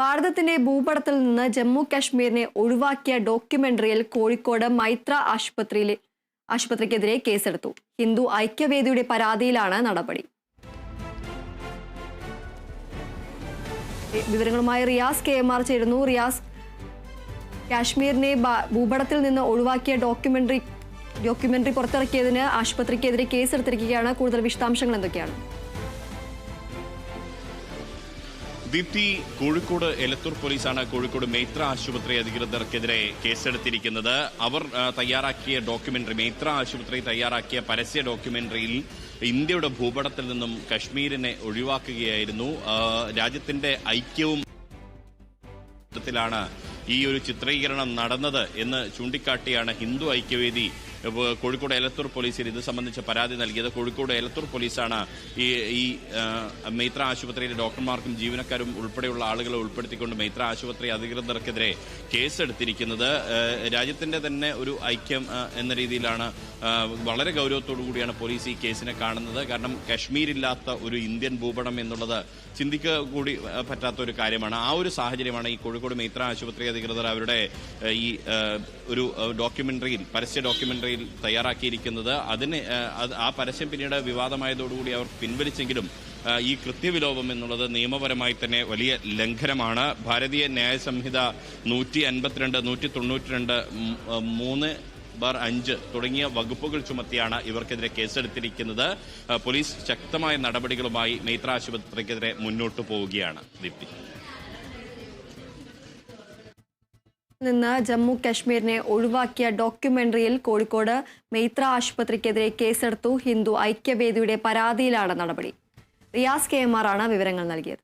ഭാരതത്തിന്റെ ഭൂപടത്തിൽ നിന്ന് ജമ്മു കാശ്മീരിനെ ഒഴിവാക്കിയ ഡോക്യുമെന്ററിയിൽ കോഴിക്കോട് മൈത്ര ആശുപത്രിയിലെ ആശുപത്രിക്കെതിരെ കേസെടുത്തു. ഹിന്ദു ഐക്യവേദിയുടെ പരാതിയിലാണ് നടപടി. വിവരങ്ങളുമായി റിയാസ് കെ എം ആർ ചേരുന്നു. റിയാസ് കാശ്മീരിനെ ഭൂപടത്തിൽ നിന്ന് ഒഴിവാക്കിയ ഡോക്യുമെന്ററി ഡോക്യുമെന്ററി പുറത്തിറക്കിയതിന് ആശുപത്രിക്കെതിരെ കേസെടുത്തിരിക്കുകയാണ്. കൂടുതൽ വിശദാംശങ്ങൾ എന്തൊക്കെയാണ്? ദീപ്തി കോഴിക്കോട് എലത്തൂർ പോലീസാണ് കോഴിക്കോട് മേത്ര ആശുപത്രി അധികൃതർക്കെതിരെ കേസെടുത്തിരിക്കുന്നത്. അവർ തയ്യാറാക്കിയ ഡോക്യുമെന്ററി മേത്ര ആശുപത്രി തയ്യാറാക്കിയ പരസ്യ ഡോക്യുമെന്ററിയിൽ ഇന്ത്യയുടെ ഭൂപടത്തിൽ നിന്നും കശ്മീരിനെ ഒഴിവാക്കുകയായിരുന്നു. രാജ്യത്തിന്റെ ഐക്യവും ത്തിലാണ് ഈ ഒരു ചിത്രീകരണം നടന്നത് എന്ന് ചൂണ്ടിക്കാട്ടിയാണ് ഹിന്ദു ഐക്യവേദി കോഴിക്കോട് എലത്തൂർ പോലീസിൽ ഇത് സംബന്ധിച്ച് പരാതി നൽകിയത്. കോഴിക്കോട് എലത്തൂർ പോലീസാണ് ഈ ഈ മൈത്ര ആശുപത്രിയിലെ ഡോക്ടർമാർക്കും ജീവനക്കാരും ഉൾപ്പെടെയുള്ള ആളുകളെ ഉൾപ്പെടുത്തിക്കൊണ്ട് മൈത്ര ആശുപത്രി അധികൃതർക്കെതിരെ കേസെടുത്തിരിക്കുന്നത്. രാജ്യത്തിന്റെ തന്നെ ഒരു ഐക്യം എന്ന രീതിയിലാണ് വളരെ ഗൗരവത്തോടു കൂടിയാണ് പോലീസ് ഈ കേസിനെ കാണുന്നത്. കാരണം കശ്മീരില്ലാത്ത ഒരു ഇന്ത്യൻ ഭൂപടം എന്നുള്ളത് ചിന്തിക്കുക കൂടി പറ്റാത്ത ഒരു കാര്യമാണ്. ആ ഒരു സാഹചര്യമാണ് ഈ കോഴിക്കോട് മൈത്ര ആശുപത്രി അധികൃതർ അവരുടെ ഈ ഒരു ഡോക്യുമെന്ററിയിൽ പരസ്യ ഡോക്യുമെന്ററിയിൽ തയ്യാറാക്കിയിരിക്കുന്നത്. അതിന് ആ, പരസ്യം പിന്നീട് വിവാദമായതോടുകൂടി അവർ പിൻവലിച്ചെങ്കിലും ഈ കൃത്യവിലോപം എന്നുള്ളത് നിയമപരമായി തന്നെ വലിയ ലംഘനമാണ്. ഭാരതീയ ന്യായ സംഹിത നൂറ്റി അൻപത്തിരണ്ട് നൂറ്റി തൊണ്ണൂറ്റിരണ്ട് മൂന്ന് ബാർ അഞ്ച് തുടങ്ങിയ വകുപ്പുകൾ ചുമത്തിയാണ് ഇവർക്കെതിരെ കേസെടുത്തിരിക്കുന്നത്. പോലീസ് ശക്തമായ നടപടികളുമായി മൈത്ര ആശുപത്രിക്കെതിരെ മുന്നോട്ട് പോവുകയാണ്. ദീപ്തി. നിന്ന് ജമ്മു കശ്മീരിനെ ഒഴിവാക്കിയ ഡോക്യുമെന്ററിയിൽ കോഴിക്കോട് മെയ്ത്ര ആശുപത്രിക്കെതിരെ കേസെടുത്തു ഹിന്ദു ഐക്യവേദിയുടെ പരാതിയിലാണ് നടപടി. റിയാസ് കെ എം ആർ ആണ് വിവരങ്ങൾ നൽകിയത്.